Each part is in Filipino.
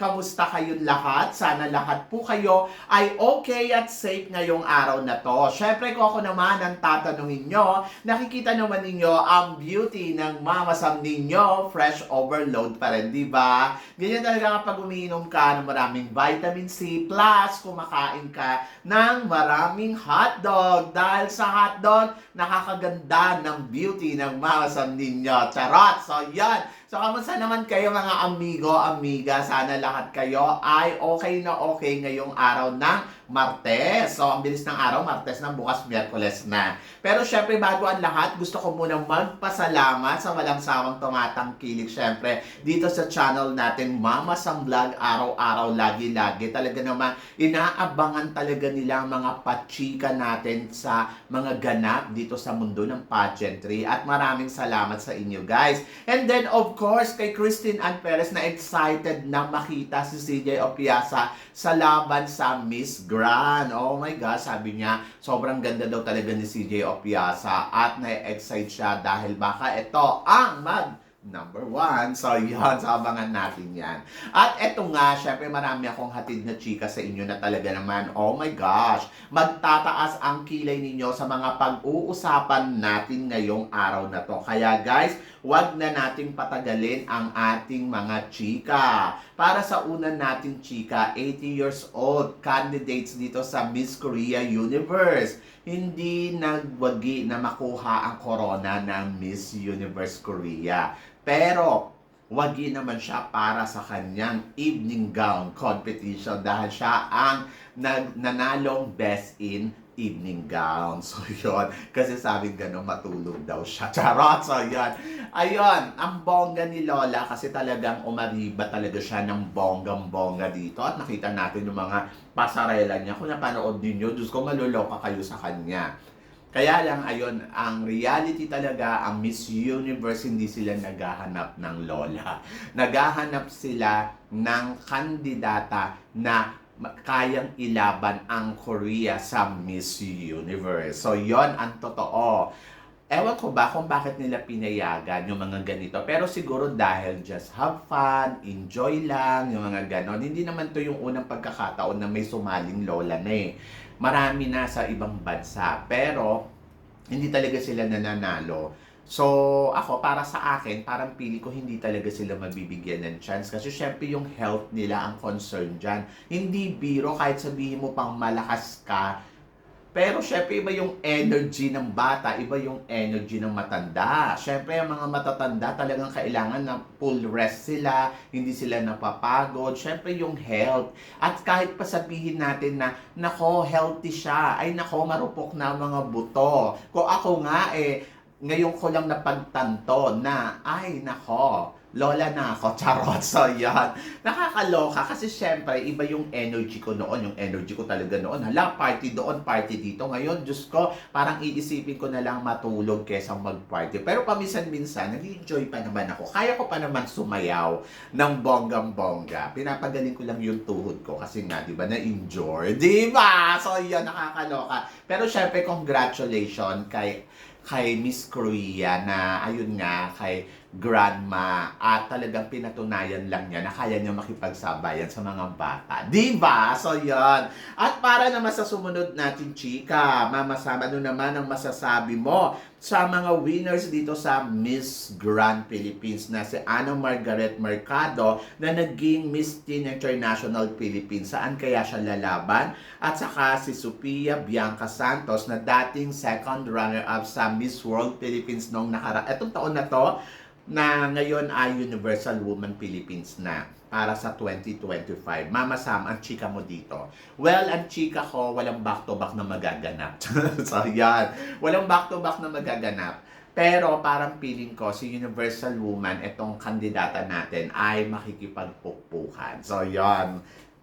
Kamusta kayong lahat? Sana lahat po kayo ay okay at safe ngayong araw na to. Syempre ko ako naman ang tatanungin nyo. Nakikita naman ninyo ang beauty ng Mama Sam ninyo. Fresh overload pa rin, di ba? Ganyan talaga kapag umiinom ka ng maraming vitamin C plus kumakain ka ng maraming hotdog. Dahil sa hotdog, nakakaganda ng beauty ng Mama Sam ninyo. Charot! So, yan. So, kamusta naman kayo mga amigo, amiga? Sana lahat kayo ay okay na okay ngayong araw ng Martes. So, ang bilis ng araw, Martes na, bukas Miyerkules na. Pero syempre, bago ang lahat, gusto ko muna magpasalamat sa walang sawang tumatangkilik syempre dito sa channel natin, Mama Sam Vlog, araw-araw, lagi-lagi. Talaga naman, inaabangan talaga nila mga pachika natin sa mga ganap dito sa mundo ng pageantry. At maraming salamat sa inyo, guys. And then, of course, kay Christine Ann Perez na excited na makita si CJ Opiasa sa laban sa Miss Grand. Oh my gosh, sabi niya, sobrang ganda daw talaga ni CJ Opiasa at na-excite siya dahil baka ito ang mag number one. So, yun, sa abangan natin yan. At eto nga, syempre marami akong hatid na chika sa inyo na talaga naman, oh my gosh, magtataas ang kilay ninyo sa mga pag-uusapan natin ngayong araw na to. Kaya guys, wag na nating patagalin ang ating mga chika. Para sa una nating chika, 80 years old, candidates dito sa Miss Korea Universe. Hindi nagwagi na makuha ang corona ng Miss Universe Korea. Pero, wagi naman siya para sa kanyang evening gown competition dahil siya ang nag nanalong best in evening gown. So, yun. Kasi sabi gano'n, matulog daw siya. Charot! So, yun. Ayun, ang bongga ni Lola kasi talagang umariba talaga siya ng bonggang-bongga dito. At nakita natin yung mga pasarela niya. Kung napanood ninyo, Diyos ko, maluloka kayo sa kanya. Kaya lang, ayun, ang reality talaga, ang Miss Universe, hindi sila naghahanap ng lola. Naghahanap sila ng kandidata na kayang ilaban ang Korea sa Miss Universe. So, yon ang totoo. Ewan ko ba kung bakit nila pinayagan yung mga ganito. Pero siguro dahil just have fun, enjoy lang, yung mga ganon. Hindi naman to yung unang pagkakataon na may sumaling lola na eh. Marami na sa ibang bansa. Pero, hindi talaga sila nananalo. So, ako, para sa akin, parang pili ko hindi talaga sila mabibigyan ng chance. Kasi syempre yung health nila ang concern dyan. Hindi biro, kahit sabihin mo pang malakas ka, pero syempre iba yung energy ng bata, iba yung energy ng matanda. Syempre ang mga matatanda talagang kailangan ng full rest sila, hindi sila napapagod. Syempre yung health. At kahit pa sabihin natin na, nako, healthy siya, ay nako, marupok na mga buto. Kung ako nga eh, ngayon ko lang napagtanto na, ay nako, lola na ako, charot. So, yan. Nakakaloka kasi syempre, iba yung energy ko noon. Yung energy ko talaga noon. Hala, party doon, party dito. Ngayon, Diyos ko, parang iisipin ko na lang matulog kesa mag-party. Pero paminsan-minsan, nag-enjoy pa naman ako. Kaya ko pa naman sumayaw ng bonggang-bongga. Pinapagaling ko lang yung tuhod ko kasi nga, di ba, na-enjoy. Di ba? So, yan, nakakaloka. Pero syempre, congratulations kay kay Miss Korea na ayun nga kay grandma at talagang pinatunayan lang niya na kaya niya makipagsabayan sa mga bata. Di ba? So, yon. At para naman sa sumunod natin, chika, Mama Sam, ano naman ang masasabi mo sa mga winners dito sa Miss Grand Philippines na si Ana Margaret Mercado na naging Miss Teen International Philippines. Saan kaya siya lalaban? At saka si Sophia Bianca Santos na dating second runner-up sa Miss World Philippines noong nakara... Etong taon na to, na ngayon ay Universal Woman Philippines na para sa 2025. Mama Sam, ang chika mo dito. Well, ang chika ko, walang back-to-back na magaganap. so, yan. Walang back-to-back na magaganap. Pero parang feeling ko, si Universal Woman, itong kandidata natin, ay makikipagpukpukan. So, yan.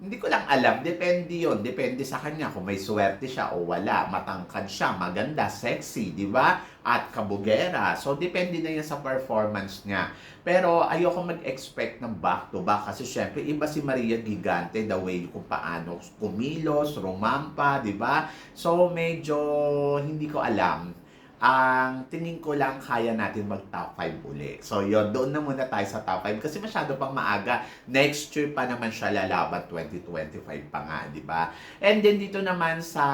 Hindi ko lang alam, depende yon Depende sa kanya kung may swerte siya o wala. Matangkad siya, maganda, sexy, di ba? At kabugera. So, depende na yan sa performance niya. Pero ayoko mag-expect ng back-to-back kasi syempre iba si Maria Gigante the way kung paano kumilos, rumampa, di ba? So, medyo hindi ko alam ang tingin ko lang kaya natin mag top 5 uli. So yon doon na muna tayo sa top 5 kasi masyado pang maaga. Next year pa naman siya lalaban 2025 pa nga, di ba? And then dito naman sa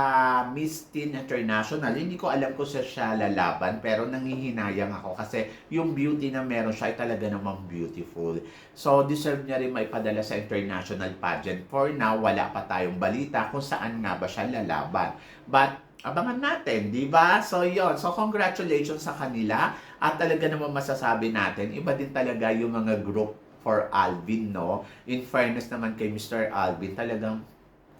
Miss Teen International, hindi ko alam kung siya siya lalaban pero nangihinayang ako kasi yung beauty na meron siya ay talaga namang beautiful. So deserve niya rin maipadala sa international pageant. For now, wala pa tayong balita kung saan nga ba siya lalaban. But abangan natin, di ba? So, yon So, congratulations sa kanila. At talaga naman masasabi natin, iba din talaga yung mga group for Alvin, no? In fairness naman kay Mr. Alvin, talagang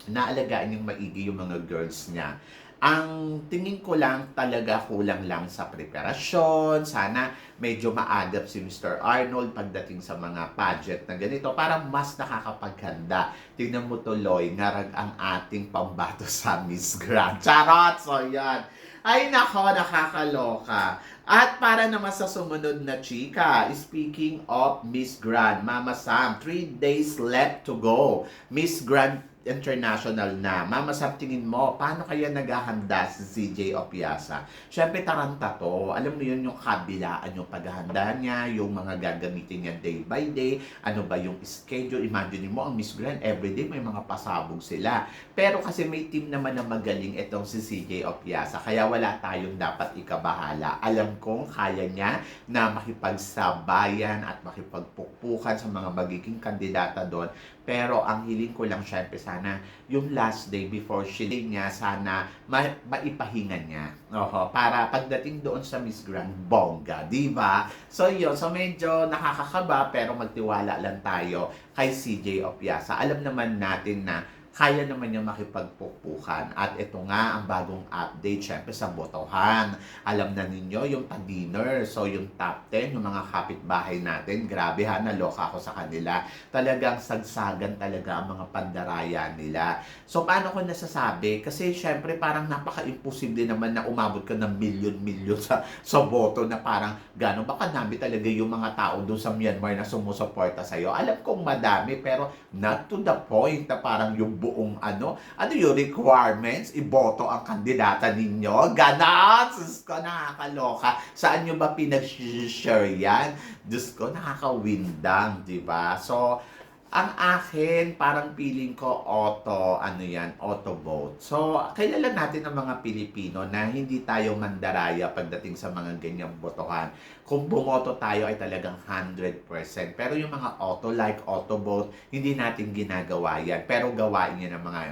naalagaan yung maigi yung mga girls niya. Ang tingin ko lang talaga kulang lang sa preparasyon. Sana medyo maagap si Mr. Arnold pagdating sa mga pageant na ganito para mas nakakapaghanda. Tingnan mo tuloy, ngarag ang ating pambato sa Miss Grand. Charot! So yan. Ay nako, nakakaloka. At para naman sa sumunod na chika, speaking of Miss Grand, Mama Sam, 3 days left to go. Miss Grand International na. Mama Sam, tingin mo, paano kaya naghahanda si CJ Opiasa? Siyempre, taranta to. Alam mo yun, yung kabilaan yung paghahanda niya, yung mga gagamitin niya day by day, ano ba yung schedule. Imagine mo, ang Miss Grand, everyday may mga pasabog sila. Pero kasi may team naman na magaling itong si CJ Opiasa, kaya wala tayong dapat ikabahala. Alam kong kaya niya na makipagsabayan at makipagpukpukan sa mga magiging kandidata doon. Pero ang hiling ko lang syempre sana yung last day before she day niya sana ma- maipahinga niya. Oho, para pagdating doon sa Miss Grand bongga, di ba? So yun, so medyo nakakakaba pero magtiwala lang tayo kay CJ Opiasa. Alam naman natin na kaya naman niya makipagpukpukan. At ito nga ang bagong update, syempre sa botohan. Alam na ninyo yung pa-dinner. So yung top 10, yung mga kapitbahay natin, grabe ha, naloka ako sa kanila. Talagang sagsagan talaga ang mga pandaraya nila. So paano ko nasasabi? Kasi syempre parang napaka-imposible naman na umabot ka ng milyon-milyon sa, sa boto na parang gano'n ba kadami talaga yung mga tao doon sa Myanmar na sumusuporta sa'yo. Alam kong madami pero not to the point na parang yung buong ano, ano yung requirements, iboto ang kandidata ninyo. Ganon! Diyos ko, nakakaloka. Saan nyo ba pinag-share yan? Diyos ko, nakakawindang, di ba? So, ang akin, parang feeling ko auto, ano yan, auto vote. So, kilala natin ang mga Pilipino na hindi tayo mandaraya pagdating sa mga ganyang botohan. Kung bumoto tayo ay talagang 100%. Pero yung mga auto, like auto vote, hindi natin ginagawa yan. Pero gawain yan ng mga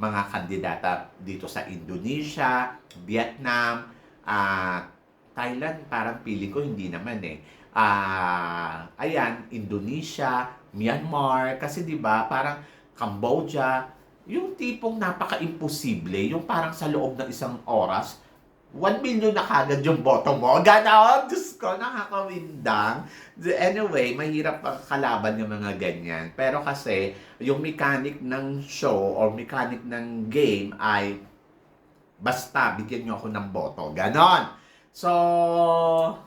mga kandidata dito sa Indonesia, Vietnam, ah Thailand, parang feeling ko hindi naman eh. Ah, ayan, Indonesia, Myanmar, kasi 'di ba, parang Cambodia, yung tipong napaka-imposible, yung parang sa loob ng isang oras, 1 million na kagad yung boto mo. Ganon! Diyos ko, nakakawindang. Anyway, mahirap ang kalaban yung mga ganyan. Pero kasi, yung mechanic ng show or mechanic ng game ay basta bigyan nyo ako ng boto. Ganon! So,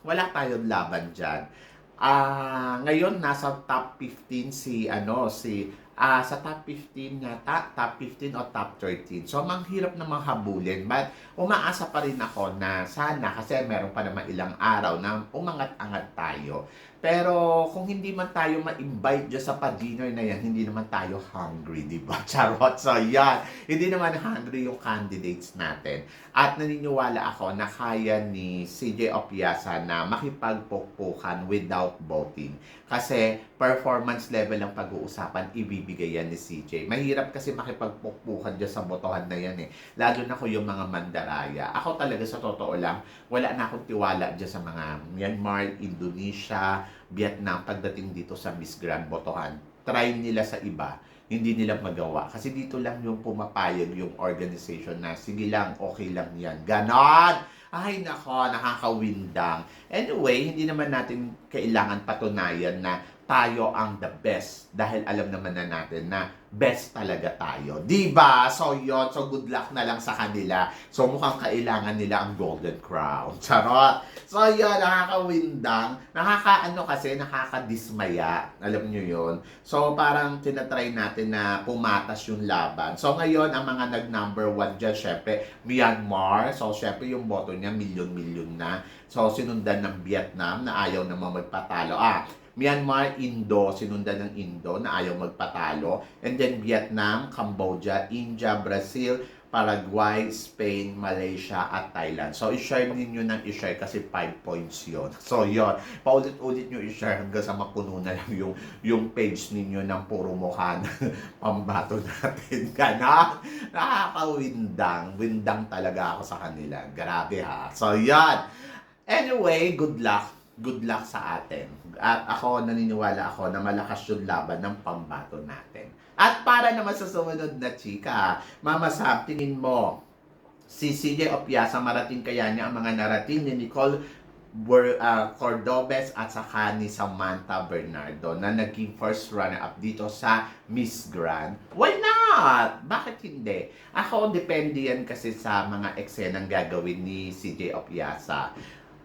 wala tayong laban dyan. Ah, ngayon nasa top 15 si ano si ah sa top 15 yata, top 15 o top 13. So, manghirap namang habulin. But, umaasa pa rin ako na sana, kasi meron pa naman ilang araw na umangat-angat tayo. Pero, kung hindi man tayo ma-invite dyan sa pa-dinner na yan, hindi naman tayo hungry, di ba? Charot. So, yan. Hindi naman hungry yung candidates natin. At naniniwala ako na kaya ni CJ Opiasa na makipagpukpukan without voting. Kasi performance level ang pag-uusapan, ibibigay yan ni CJ. Mahirap kasi makipagpukpukan dyan sa botohan na yan eh. Lalo na ko yung mga mandaraya. Ako talaga sa totoo lang, wala na akong tiwala dyan sa mga Myanmar, Indonesia, Vietnam pagdating dito sa Miss Grand Botohan. Try nila sa iba hindi nila magawa. Kasi dito lang yung pumapayag yung organization na sige lang, okay lang yan. Ganon! Ay nako, nakakawindang. Anyway, hindi naman natin kailangan patunayan na tayo ang the best dahil alam naman na natin na best talaga tayo. 'Di ba? So yon, so good luck na lang sa kanila. So mukhang kailangan nila ang golden crown. Charot. So yon, nakakawindang, nakakaano kasi nakakadismaya. Alam niyo yon. So parang tinatry natin na pumatas yung laban. So ngayon ang mga nag number one dyan, syempre Myanmar. So syempre yung boto niya milyon-milyon na. So sinundan ng Vietnam na ayaw naman magpatalo. Ah, Myanmar, Indo, sinundan ng Indo na ayaw magpatalo. And then Vietnam, Cambodia, India, Brazil, Paraguay, Spain, Malaysia, at Thailand. So, i-share ninyo ng i-share kasi 5 points yon. So, yon Paulit-ulit nyo i-share hanggang sa mapuno na lang yung, yung page ninyo ng puro mukha na pambato natin. Gana? Nakakawindang. Windang talaga ako sa kanila. Grabe ha. So, yan. Anyway, good luck. Good luck sa atin. At ako, naniniwala ako na malakas yung laban ng pambato natin. At para naman sa sumunod na chika, Mama Sam, tingin mo, si CJ Opiasa, marating kaya niya ang mga narating ni Nicole Bur, uh, Cordobes at saka ni Samantha Bernardo na naging first runner-up dito sa Miss Grand. Why not? Bakit hindi? Ako, depende yan kasi sa mga eksenang gagawin ni CJ Opiasa.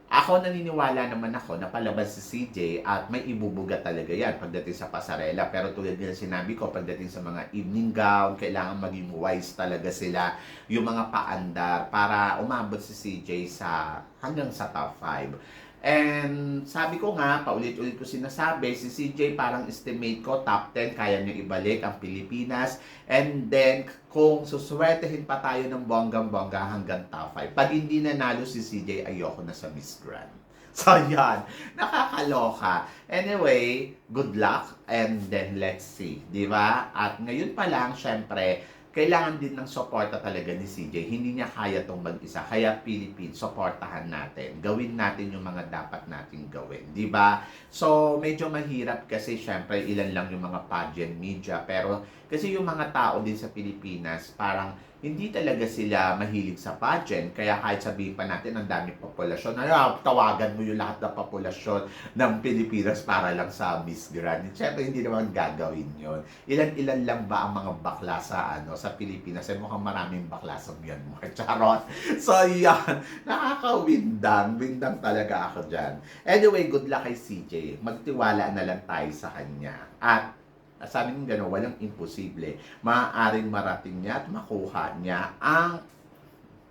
Ako naniniwala naman ako na palabas si CJ at may ibubuga talaga yan pagdating sa pasarela. Pero tulad nila sinabi ko, pagdating sa mga evening gown, kailangan maging wise talaga sila yung mga paandar para umabot si CJ sa hanggang sa top 5. And sabi ko nga, paulit-ulit ko sinasabi, si CJ parang estimate ko top 10, kaya niya ibalik ang Pilipinas. And then, kung suswertehin pa tayo ng bonggang-bongga hanggang top 5. Pag hindi nanalo si CJ, ayoko na sa Miss Grand. So, yan. Nakakaloka. Anyway, good luck and then let's see. Di ba? At ngayon pa lang, syempre, kailangan din ng suporta talaga ni CJ. Hindi niya kaya tong mag-isa. Kaya Philippines, suportahan natin. Gawin natin yung mga dapat nating gawin. Ba? So, medyo mahirap kasi syempre ilan lang yung mga pageant media. Pero kasi yung mga tao din sa Pilipinas, parang hindi talaga sila mahilig sa pageant. Kaya kahit sabihin pa natin ang daming populasyon, ano, tawagan mo yung lahat ng populasyon ng Pilipinas para lang sa Miss Grand. Siyempre, hindi naman gagawin yon. Ilan-ilan lang ba ang mga bakla sa, ano, sa Pilipinas? Eh, mukhang maraming bakla sa Myanmar. Charot! So, yan. Nakakawindang. Windang talaga ako dyan. Anyway, good luck kay CJ. Magtiwala na lang tayo sa kanya. At sabi ng gano'n, walang imposible. Maaaring marating niya at makuha niya ang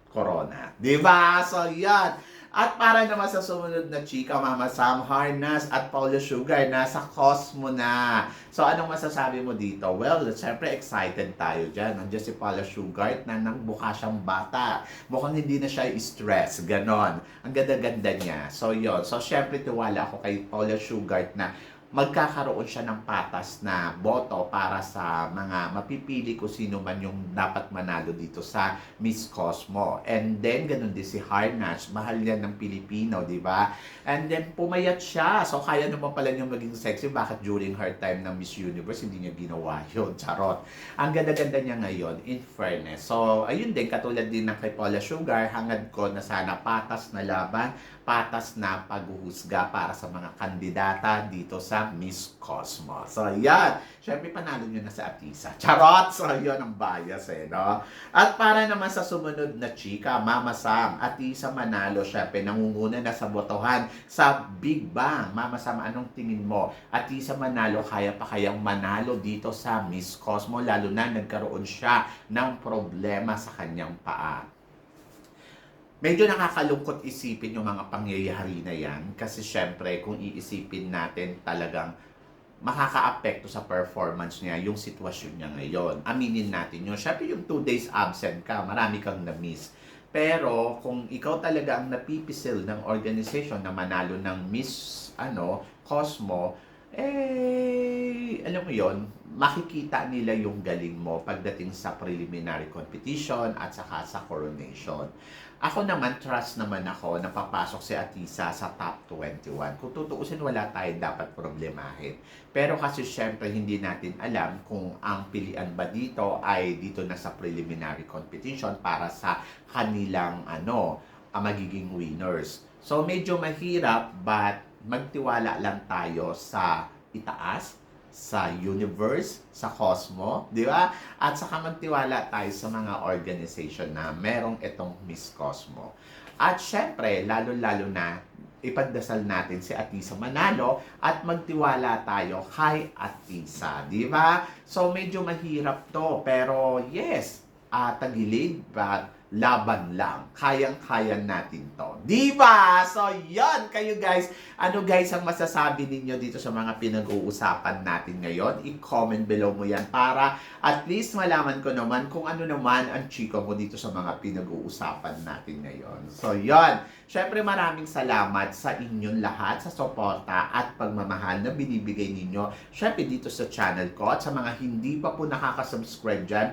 corona. Di ba? So, yan. At para naman sa sumunod na chika, Mama Sam Harnas at Paulo Sugar, nasa Cosmo na. So, anong masasabi mo dito? Well, syempre excited tayo dyan. Nandiyan si Paula Sugar na nang mukha siyang bata. Mukhang hindi na siya stress. Ganon. Ang ganda-ganda niya. So, yon So, syempre tiwala ako kay Paula Sugar na magkakaroon siya ng patas na boto para sa mga mapipili ko sino man yung dapat manalo dito sa Miss Cosmo. And then, ganun din si Harnash. Mahal yan ng Pilipino, di ba? And then, pumayat siya. So, kaya naman pala niya maging sexy. Bakit during her time ng Miss Universe, hindi niya ginawa yun? Charot. Ang ganda-ganda niya ngayon, in fairness. So, ayun din, katulad din ng kay Paula Sugar, hangad ko na sana patas na laban, patas na paghuhusga para sa mga kandidata dito sa Miss Cosmo. So, yan. Siyempre, panalo nyo na sa Atisa. Charot! So, yun ang bias eh, no? At para naman sa sumunod na chika, Mama Sam, Atisa Manalo, syempre, nangunguna na sa botohan sa Big Bang. Mama Sam, anong tingin mo? Atisa Manalo, kaya pa kayang manalo dito sa Miss Cosmo, lalo na nagkaroon siya ng problema sa kanyang paa medyo nakakalungkot isipin yung mga pangyayari na yan kasi syempre kung iisipin natin talagang makaka-apekto sa performance niya yung sitwasyon niya ngayon. Aminin natin yun. Syempre yung two days absent ka, marami kang na-miss. Pero kung ikaw talaga ang napipisil ng organization na manalo ng Miss ano, Cosmo, eh, alam mo yon makikita nila yung galing mo pagdating sa preliminary competition at saka sa coronation. Ako naman, trust naman ako na papasok si Atisa sa top 21. Kung tutuusin, wala tayo dapat problemahin. Pero kasi syempre, hindi natin alam kung ang pilian ba dito ay dito na sa preliminary competition para sa kanilang ano, ang magiging winners. So medyo mahirap but magtiwala lang tayo sa itaas, sa universe, sa cosmo, di ba? At saka magtiwala tayo sa mga organization na merong itong Miss Cosmo. At syempre, lalo-lalo na ipagdasal natin si Atisa Manalo at magtiwala tayo kay Atisa, di ba? So medyo mahirap to, pero yes, uh, tagilid but laban lang. Kayang-kaya natin to. Di ba? So, yon kayo guys. Ano guys ang masasabi ninyo dito sa mga pinag-uusapan natin ngayon? I-comment below mo yan para at least malaman ko naman kung ano naman ang chika mo dito sa mga pinag-uusapan natin ngayon. So, yon Siyempre, maraming salamat sa inyong lahat sa suporta at pagmamahal na binibigay ninyo. Siyempre, dito sa channel ko at sa mga hindi pa po nakaka-subscribe dyan,